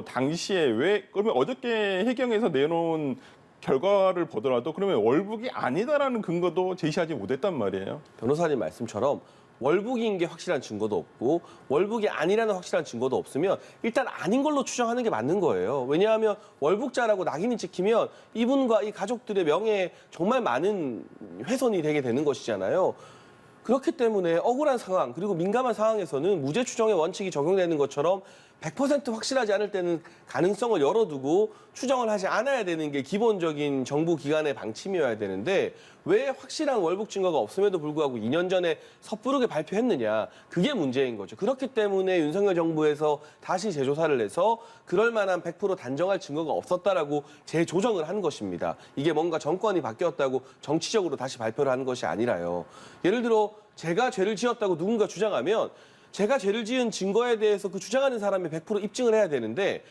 당시에 왜 그러면 어저께 해경에서 내놓은 결과를 보더라도 그러면 월북이 아니다라는 근거도 제시하지 못했단 말이에요. 변호사님 말씀처럼 월북인 게 확실한 증거도 없고 월북이 아니라는 확실한 증거도 없으면 일단 아닌 걸로 추정하는 게 맞는 거예요. 왜냐하면 월북자라고 낙인이 찍히면 이분과 이 가족들의 명예에 정말 많은 훼손이 되게 되는 것이잖아요. 그렇기 때문에 억울한 상황 그리고 민감한 상황에서는 무죄 추정의 원칙이 적용되는 것처럼 100% 확실하지 않을 때는 가능성을 열어두고 추정을 하지 않아야 되는 게 기본적인 정부 기관의 방침이어야 되는데 왜 확실한 월북 증거가 없음에도 불구하고 2년 전에 섣부르게 발표했느냐 그게 문제인 거죠. 그렇기 때문에 윤석열 정부에서 다시 재조사를 해서 그럴 만한 100% 단정할 증거가 없었다라고 재조정을 한 것입니다. 이게 뭔가 정권이 바뀌었다고 정치적으로 다시 발표를 하는 것이 아니라요. 예를 들어 제가 죄를 지었다고 누군가 주장하면 제가 죄를 지은 증거에 대해서 그 주장하는 사람이 100% 입증을 해야 되는데